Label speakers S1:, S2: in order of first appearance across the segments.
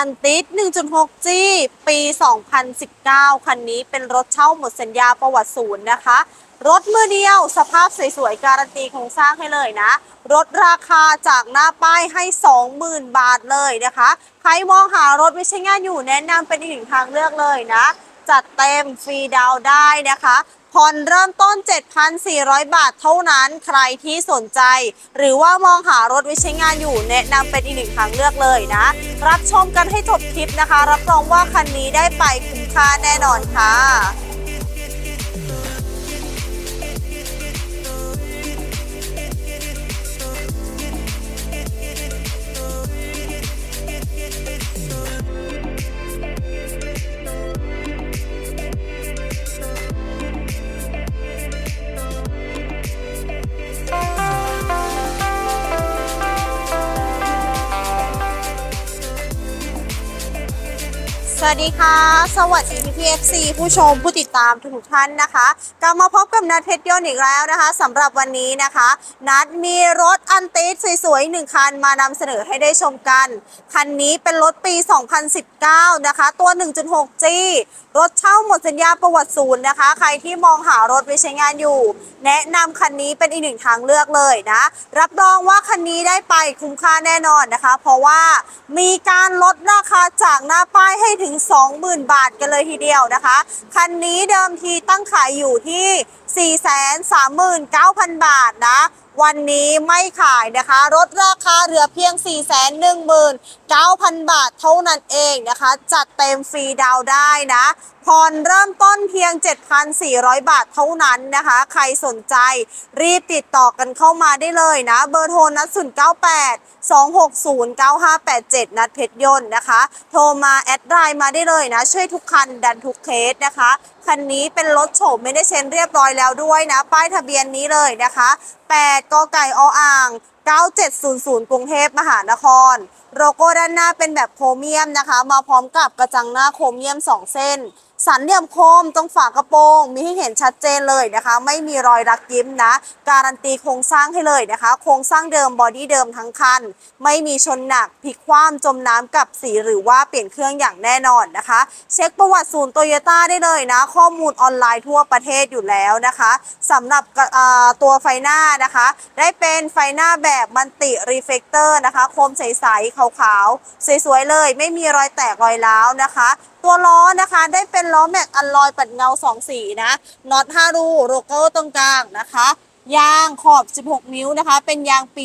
S1: อันติส 1.6G ปี 2019 คันนี้เป็นรถเช่าหมดสัญญาประวัติศูนย์นะคะ รถมือเดียวสภาพสวยๆ การันตีโครงสร้างให้เลยนะ รถราคาจากหน้าป้ายให้ 20,000 บาทเลยนะคะ ใครมองหารถไม่ใช่งานอยู่แนะนำเป็นอีกหนึ่งทางเลือกเลยนะ จัดเต็มฟรีดาวได้นะคะ ผ่อนเริ่มต้น 7,400 บาทเท่านั้นใครที่สนใจ หรือว่ามองหารถไว้ใช้งานอยู่แนะนำเป็นอีกหนึ่งทางเลือกเลยนะ รับชมกันให้จบคลิปนะคะ รับรองว่าคันนี้ได้ไปคุ้มค่าแน่นอนค่ะ ดีค่ะ สวัสดี พี่พีเอฟซีผู้ชมผู้ติดตามทุกท่านนะคะกลับมาพบกับนัดเพชรยนต์อีกแล้วนะคะสำหรับวันนี้นะคะ นัดมีรถอันติสสวยๆหนึ่งคันมานำเสนอให้ได้ชมกัน คันนี้เป็นรถปี 2019 นะคะ ตัว 1.6G รถเช่าหมดสัญญาประวัติศูนย์นะคะ ใครที่มองหารถไว้ใช้งานอยู่ แนะนำคันนี้เป็นอีกหนึ่งทางเลือกเลยนะ รับรองว่าคันนี้ได้ไปคุ้มค่าแน่นอนนะคะ เพราะว่ามีการลดราคาจากหน้าป้ายให้ถึง 20,000 บาทกันเลยทีเดียวนะคะ คันนี้เดิมทีตั้งขายอยู่ที่ 439,000 บาทนะ วันนี้ไม่ขายนะคะ ลดราคาเหลือเพียง 419,000 บาทเท่านั้นเองนะคะ จัดเต็มฟรีดาวได้นะผ่อนเริ่มต้นเพียง 7,400 บาทเท่านั้นนะคะ ใครสนใจรีบติดต่อกันเข้ามาได้เลยนะ เบอร์โทรนัด098 260 9587นัดเพชรยนต์นะคะ โทรมาแอดไลน์มาได้เลยนะ ช่วยทุกคันดันทุกเคสนะคะ คันนี้เป็นรถโฉมไม่ได้เช็นเรียบร้อยแล้วด้วยนะ ป้ายทะเบียนนี้เลยนะคะ8กไก่ออ่าง9700 กรุงเทพมหานคร โลโก้ด้านหน้าเป็นแบบโครเมียมนะคะ มาพร้อมกับกระจังหน้าโครเมียม 2 เส้น สันเหลี่ยมคมตรงฝากระโปรง มีให้เห็นชัดเจนเลยนะคะ ไม่มีรอยรักยิ้มนะ การันตีโครงสร้างให้เลยนะคะ โครงสร้างเดิมบอดี้เดิมทั้งคัน ไม่มีชนหนักพลิกคว่ำจมน้ำกับสีหรือว่าเปลี่ยนเครื่องอย่างแน่นอนนะคะ เช็คประวัติศูนย์โตโยต้าได้เลยนะ ข้อมูลออนไลน์ทั่วประเทศอยู่แล้วนะคะสำหรับตัวไฟหน้านะคะ ได้เป็นไฟหน้าแบบมันติรีเฟกเตอร์นะคะโคมใสๆขาวๆสวยๆเลย ไม่มีรอยแตกรอยร้าวนะคะ ตัวล้อนะคะได้เป็นล้อแม็กอัลลอยปัดเงา 2 สีนะน็อต5รูโลโก้ตรงกลางนะคะยางขอบ 16 นิ้วนะคะ เป็นยางปี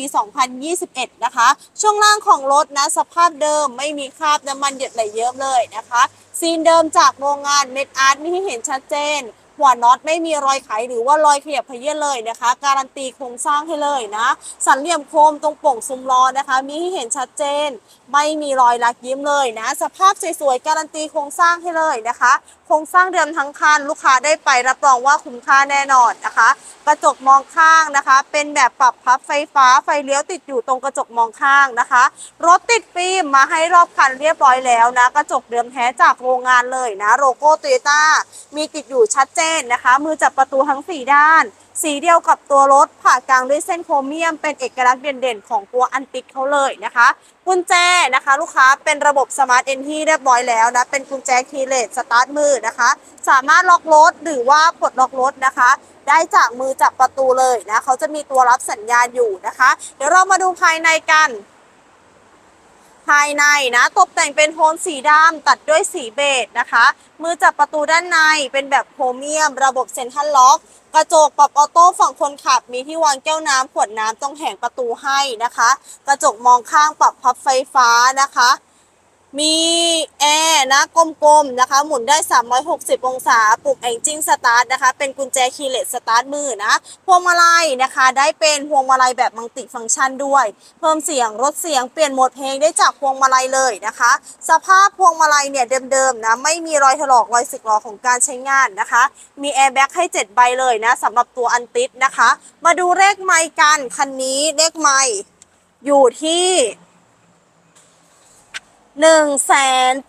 S1: 2021 นะคะ ช่วงล่างของรถนะ สภาพเดิมไม่มีคราบน้ำมันหยดไหลเยิ้มเลยนะคะ ซีนเดิมจากโรงงานเม็ดอาร์ตมีให้เห็นชัดเจน หัวน็อตไม่มีรอยไขหรือว่ารอยขยับเขยื้อนเลยนะคะ การันตีโครงสร้างให้เลยนะ สันเหลี่ยมโคมตรงโป่งซุ้มล้อนะคะ มีให้เห็นชัดเจนไม่มีรอยลักยิ้มเลยนะ สภาพสวยๆการันตีโครงสร้างให้เลยนะคะ โครงสร้างเดิมทั้งคันลูกค้าได้ไปรับรองว่าคุ้มค่าแน่นอนนะคะ กระจกมองข้างนะคะ เป็นแบบปรับพับไฟฟ้าไฟเลี้ยวติดอยู่ตรงกระจกมองข้างนะคะ รถติดฟิล์มมาให้รอบคันเรียบร้อยแล้วนะ กระจกเดิมแท้จากโรงงานเลยนะโลโก้โตโยต้ามีติดอยู่ชัดเจนนะคะ มือจับประตูทั้ง 4 ด้าน สีเดียวกับตัวรถผ่ากลางด้วยเส้นโครเมียมเป็นเอกลักษณ์เด่นๆ ของตัวอันติกเขาเลยนะคะกุญแจนะคะ ลูกค้าเป็นระบบสมาร์ทเอนที่เรียบร้อยแล้วนะ เป็นกุญแจคีย์เลสสตาร์ทมือนะคะ สามารถล็อกรถหรือว่าปลดล็อกรถนะคะ ได้จากมือจับประตูเลยนะเขาจะมีตัวรับสัญญาณอยู่นะคะ เดี๋ยวเรามาดูภายในกัน ภายในนะ ตกแต่งเป็นโทนสีดำตัดด้วยสีเบจนะคะ มือจับประตูด้านในเป็นแบบโครเมียม ระบบเซ็นทรัลล็อก กระจกปรับออโต้ฝั่งคนขับ มีที่วางแก้วน้ำขวดน้ำตรงแหงประตูให้นะคะ กระจกมองข้างปรับพับไฟฟ้านะคะ มีแอร์นะกลมๆนะคะ หมุนได้ 360 องศาปุ่ม Engine Start นะคะ เป็นกุญแจคีย์เลสสตาร์ทมือนะพวงมาลัยนะคะ ได้เป็นพวงมาลัยแบบมัลติฟังก์ชันด้วย เพิ่มเสียงลดเสียงเปลี่ยนโหมดเพลงได้จากพวงมาลัยเลยนะคะ สภาพพวงมาลัยเนี่ยเดิมๆนะไม่มีรอยถลอกรอยสึกหรอของการใช้งานนะคะ มีแอร์แบ็กให้ 7 ใบเลยนะสำหรับตัวอันติดนะคะ มาดูเลขไมค์กันคันนี้เลขไมค์อยู่ที่ 1 8 7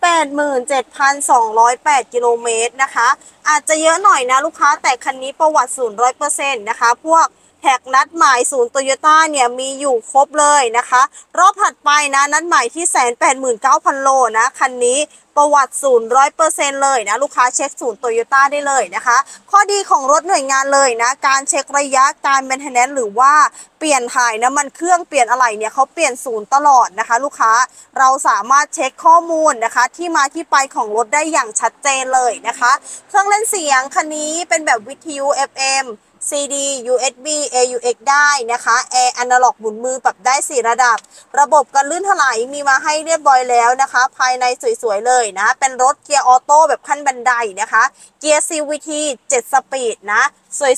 S1: 2 0 8 กิโลเมตรนะคะ อาจจะเยอะหน่อยนะลูกค้าแต่คันนี้ประวัติศูนย์ร้อยเปอร์เซ็นต์นะคะ พวก แท็กนัดหมายศูนย์โตโยต้าเนี่ยมีอยู่ครบเลยนะคะ รอบถัดไปนะ นัดหมายที่แสนแปดหมื่นเก้าพันโลนะ คันนี้ประวัติศูนย์ร้อยเปอร์เซ็นต์เลยนะ ลูกค้าเช็คศูนย์โตโยต้าได้เลยนะคะ ข้อดีของรถหน่วยงานเลยนะ การเช็คระยะการแมนเทนแนนหรือว่าเปลี่ยนถ่ายน้ำมันเครื่องเปลี่ยนอะไรเนี่ยเขาเปลี่ยนศูนย์ตลอดนะคะ ลูกค้าเราสามารถเช็คข้อมูลนะคะ ที่มาที่ไปของรถได้อย่างชัดเจนเลยนะคะ เครื่องเล่นเสียงคันนี้เป็นแบบวิทยุ FM CD USB AUX ได้นะคะแอร์อนาล็อกหมุนมือปรับได้ 4 ระดับ ระบบการลื่นถลายมีมาให้เรียบร้อยแล้วนะคะ ภายในสวยๆเลยนะ เป็นรถเกียร์ออโต้แบบขั้นบันไดนะคะ เกียร์ CVT 7 สปีดนะ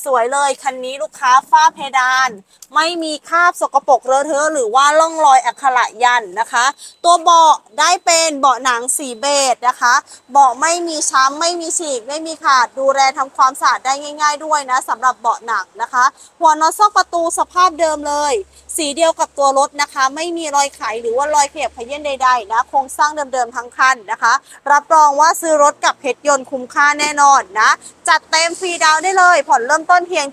S1: สวยๆเลยคันนี้ลูกค้าฝ้าเพดาน ไม่มีคราบสกปรกเลอะเทอะหรือว่าล่องรอยอักขระยันนะคะ ตัวเบาะได้เป็นเบาะหนังสีเบจนะคะ เบาะไม่มีช้ำไม่มีฉีก ไม่มีขาดดูแลทำความสะอาดได้ง่าย ๆ ด้วยนะสำหรับเบาะหนังนะคะ หัวนอซอกประตูสภาพเดิมเลย สีเดียวกับตัวรถนะคะ ไม่มีรอยไขหรือว่ารอยเขียบขยื่นใดๆนะโครงสร้างเดิมๆทั้งคันนะคะ รับรองว่าซื้อรถกับเพชรยนต์คุ้มค่าแน่นอนนะจัดเต็มฟรีดาวได้เลยผ่อนอนเริ่มต้นเพียง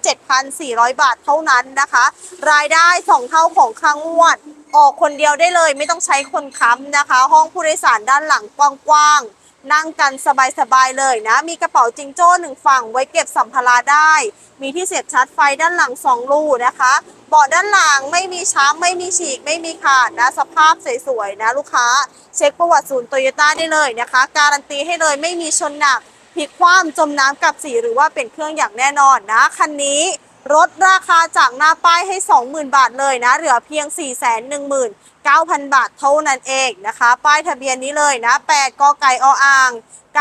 S1: 7,400 บาทเท่านั้นนะคะ รายได้ 2 เท่าของค่างวด ออกคนเดียวได้เลยไม่ต้องใช้คนค้ำนะคะ ห้องผู้โดยสารด้านหลังกว้างๆ นั่งกันสบายๆเลยนะ มีกระเป๋าจิงโจ้หนึ่งฝั่งไว้เก็บสัมภาระได้ มีที่เสียบชาร์จไฟด้านหลัง 2 รูนะคะเบาะด้านหลังไม่มีช้ำไม่มีฉีก ไม่มีขาดนะ สภาพสวยๆนะลูกค้า เช็คประวัติศูนย์โตโยต้าได้เลยนะคะ การันตีให้เลยไม่มีชนหนัก พลิกคว่ำจมน้ำกับสีหรือว่าเป็นเครื่องอย่างแน่นอนนะคันนี้ลดราคาจากหน้าป้ายให้ 20,000 บาทเลยนะ เหลือเพียง 419,000 บาทเท่านั้นเองนะคะ ป้ายทะเบียนนี้เลยนะ 8กไก่ออ่าง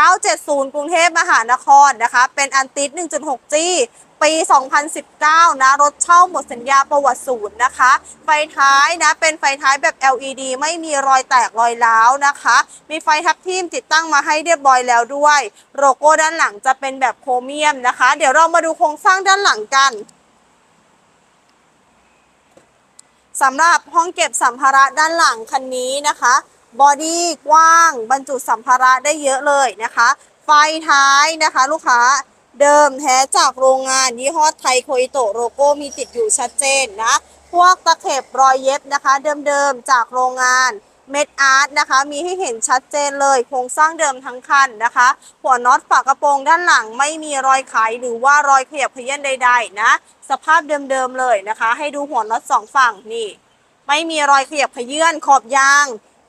S1: 970 กรุงเทพมหานครนะคะ เป็นอันติด 1.6G ปี 2019 นะ รถเช่าหมดสัญญาประวัติศูนย์นะคะ ไฟท้ายนะ เป็นไฟท้ายแบบ LED ไม่มีรอยแตกรอยร้าวนะคะ มีไฟทับทิมติดตั้งมาให้เรียบร้อยแล้วด้วย โลโก้ด้านหลังจะเป็นแบบโครเมียมนะคะ เดี๋ยวเรามาดูโครงสร้างด้านหลังกันสำหรับห้องเก็บสัมภาระด้านหลังคันนี้นะคะ บอดี้กว้าง บรรจุสัมภาระได้เยอะเลยนะคะ ไฟท้ายนะคะลูกค้าเดิมแท้จากโรงงานยี่ห้อไทยโคอิโตโลโก้มีติดอยู่ชัดเจนนะ พวกตะเข็บรอยเย็บนะคะ เดิมๆจากโรงงานเม็ดอาร์ตนะคะ มีให้เห็นชัดเจนเลย โครงสร้างเดิมทั้งคันนะคะ หัวน็อตฝากระโปรงด้านหลังไม่มีรอยไขหรือว่ารอยขยับเขยื้อนใด ๆ นะ สภาพเดิมๆเลยนะคะ ให้ดูหัวน็อตสองฝั่งนี่ ไม่มีรอยขยับขยื่นขอบยาง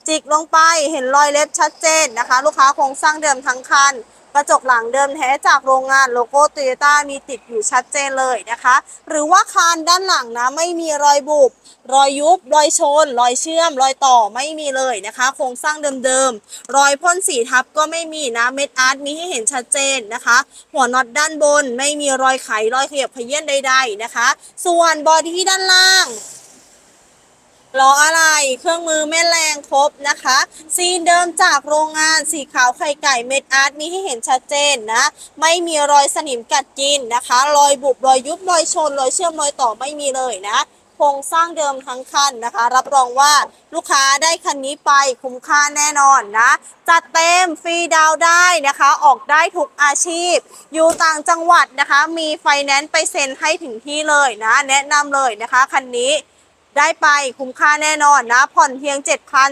S1: จิกลงไปเห็นรอยเล็บชัดเจนนะคะ ลูกค้าโครงสร้างเดิมทั้งคัน กระจกหลังเดิมแท้จากโรงงานโลโก้โตโยต้ามีติดอยู่ชัดเจนเลยนะคะ หรือว่าคานด้านหลังนะไม่มีรอยบุบรอยยุบ รอยชน รอยเชื่อม รอยต่อไม่มีเลยนะคะ โครงสร้างเดิมๆ รอยพ่นสีทับก็ไม่มีนะ เม็ดอาร์ตมีให้เห็นชัดเจนนะคะ หัวน็อตด้านบนไม่มีรอยไข รอยเขยับขยื่นใด ๆนะคะ ส่วนบอดี้ด้านล่าง ล้ออะไร เครื่องมือแม่แรงครบนะคะ ซีนเดิมจากโรงงานสีขาวไข่ไก่เม็ดอาร์ตมีให้เห็นชัดเจนนะ ไม่มีรอยสนิมกัดกินนะคะ รอยบุบรอยยุบรอยชน รอยเชื่อมรอยต่อไม่มีเลยนะโครงสร้างเดิมทั้งคันนะคะ รับรองว่าลูกค้าได้คันนี้ไปคุ้มค่าแน่นอนนะจัดเต็มฟรีดาวได้นะคะ ออกได้ทุกอาชีพ อยู่ต่างจังหวัดนะคะ มีไฟแนนซ์ไปเซ็นให้ถึงที่เลยนะ แนะนำเลยนะคะคันนี้ ได้ไปคุ้มค่าแน่นอนนะ ผ่อนเพียง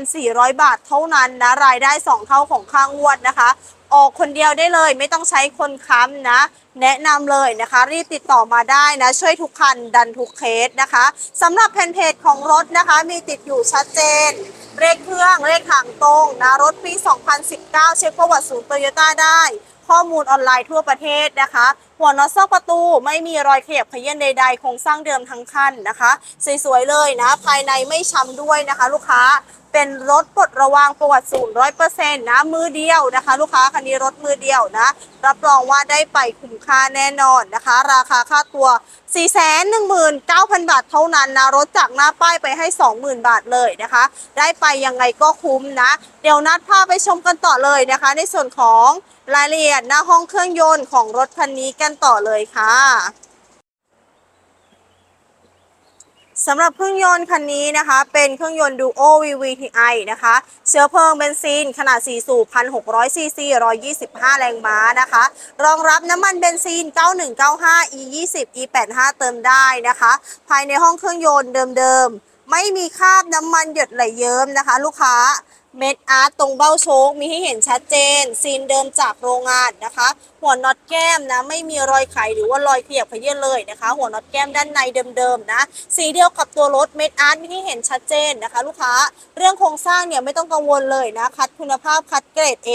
S1: 7,400 บาทเท่านั้นนะ รายได้ 2 เท่าของค่างวดนะคะ ออกคนเดียวได้เลยไม่ต้องใช้คนค้ำนะ แนะนำเลยนะคะ รีบติดต่อมาได้นะ ช่วยทุกคันดันทุกเคสนะคะสำหรับแผ่นเพจของรถนะคะ มีติดอยู่ชัดเจนเลขเครื่องเลขหางตรงนะรถปี 2019 เช็คประวัติศูนย์โตโยต้าได้ ข้อมูลออนไลน์ทั่วประเทศนะคะ หัวน็อตซอกประตูไม่มีรอยเขยับเขยื้นใดๆโครงสร้างเดิมทั้งคันนะคะ สวยๆเลยนะ ภายในไม่ช้ำด้วยนะคะ ลูกค้า เป็นรถปลดระวางประวัติศูนย์ร้อยเปอร์เซ็นต์นะมือเดียวนะคะ ลูกค้าคันนี้รถมือเดียวนะ รับรองว่าได้ไปคุ้มค่าแน่นอนนะคะ ราคาค่าตัว 419,000 บาทเท่านั้นนะ รถจากหน้าป้ายไปให้ 20,000 บาทเลยนะคะ ได้ไปยังไงก็คุ้มนะ เดี๋ยวนัดพาไปชมกันต่อเลยนะคะ ในส่วนของรายละเอียดหน้าห้องเครื่องยนต์ของรถคันนี้กันต่อเลยค่ะ สำหรับเครื่องยนต์คันนี้นะคะ เป็นเครื่องยนต์ Duo VVTi นะคะ เชื้อเพลิงเบนซิน ขนาด 4 สูบ 1,600 ซีซี 125 แรงม้านะคะ รองรับน้ำมันเบนซิน 9195 E20 E85 เติมได้นะคะ ภายในห้องเครื่องยนต์เดิมๆ ไม่มีคราบน้ำมันหยดไหลเยิ้มนะคะ ลูกค้า เม็ดอาร์ตตรงเบ้าโชคมีให้เห็นชัดเจน ซีนเดิมจากโรงงานนะคะ หัวน็อตแก้มนะไม่มีรอยไขหรือว่ารอยเขียบขยื่นเลยนะคะ หัวน็อตแก้มด้านในเดิมๆนะ สีเดียวกับตัวรถเม็ดอาร์ตมีให้เห็นชัดเจนนะคะ ลูกค้าเรื่องโครงสร้างเนี่ยไม่ต้องกังวลเลยนะคัดคุณภาพคัดเกรด A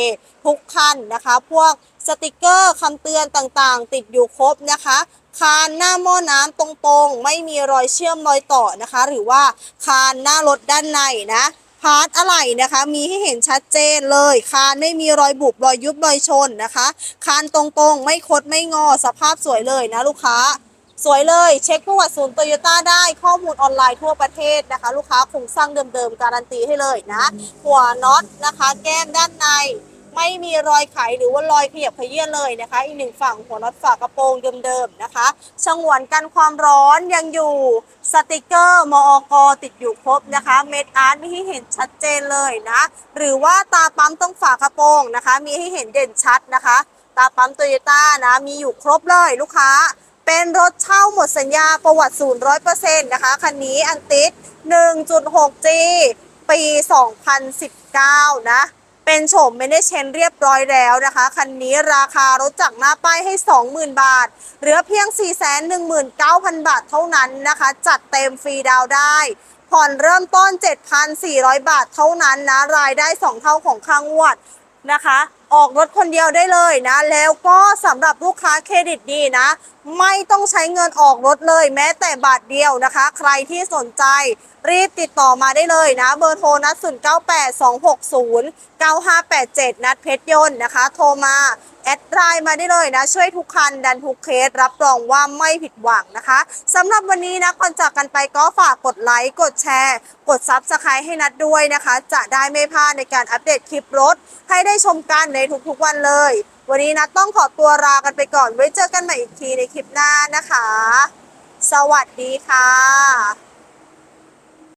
S1: ทุกคันนะคะ พวกสติกเกอร์คำเตือนต่างๆ ติดอยู่ครบนะคะคานหน้าหม้อน้ำตรงๆ ไม่มีรอยเชื่อมรอยต่อนะคะ หรือว่าคานหน้ารถด้านในนะ พาร์ทอะไรนะคะ มีให้เห็นชัดเจนเลย คานไม่มีรอยบุบรอยยุบรอยชนนะคะ คานตรงๆ ไม่คดไม่งอสภาพสวยเลยนะลูกค้า สวยเลยเช็คประวัติศูนย์โตโยต้าได้ข้อมูลออนไลน์ทั่วประเทศนะคะ ลูกค้าคงสร้างเดิมๆ การันตีให้เลยนะ หัวน็อตนะคะ แก้มด้านใน ไม่มีรอยไขหรือว่ารอยขยับเขยื่นเลยนะคะ อีกหนึ่งฝั่งหัวน็อตฝากระโปรงเดิมๆนะคะฉงวนกันความร้อนยังอยู่สติกเกอร์มอกติดอยู่ครบนะคะเม็ดอาร์ตมีให้เห็นชัดเจนเลยนะ หรือว่าตาปั๊มต้องฝากระโปรงนะคะ มีให้เห็นเด่นชัดนะคะ ตาปั๊มโตโยต้านะมีอยู่ครบเลยลูกค้า เป็นรถเช่าหมดสัญญาประวัติศูนย์ร้อยเปอร์เซ็นต์นะคะคันนี้อันติด 1.6G ปี 2019 นะ เป็นโฉมไม่ได้เชนเรียบร้อยแล้วนะคะ คันนี้ราคารถจากหน้าป้ายให้ 20,000 บาท เหลือเพียง 419,000 บาทเท่านั้นนะคะ จัดเต็มฟรีดาวได้ ผ่อนเริ่มต้น 7,400 บาทเท่านั้นนะ รายได้ 2 เท่าของค้างวดนะคะ ออกรถคนเดียวได้เลยนะ แล้วก็สำหรับลูกค้าเครดิตดีนะ ไม่ต้องใช้เงินออกรถเลยแม้แต่บาทเดียวนะคะ ใครที่สนใจรีบติดต่อมาได้เลยนะ เบอร์โทรนัด0 9 8 2 6 0 9 5 8 7นัดเพชรยนต์นะคะ โทรมาแอดไลน์มาได้เลยนะ ช่วยทุกคันดันทุกเคส รับรองว่าไม่ผิดหวังนะคะสำหรับวันนี้นะก่อนจากกันไปก็ฝากกดไลค์กดแชร์ กดซับสไครต์ให้นัดด้วยนะคะ จะได้ไม่พลาดในการอัปเดตคลิปรถ ให้ได้ชมกันในทุกๆวันเลย วันนี้นัดต้องขอตัวลากันไปก่อน ไว้เจอกันใหม่อีกทีในคลิปหน้านะคะ สวัสดีค่ะ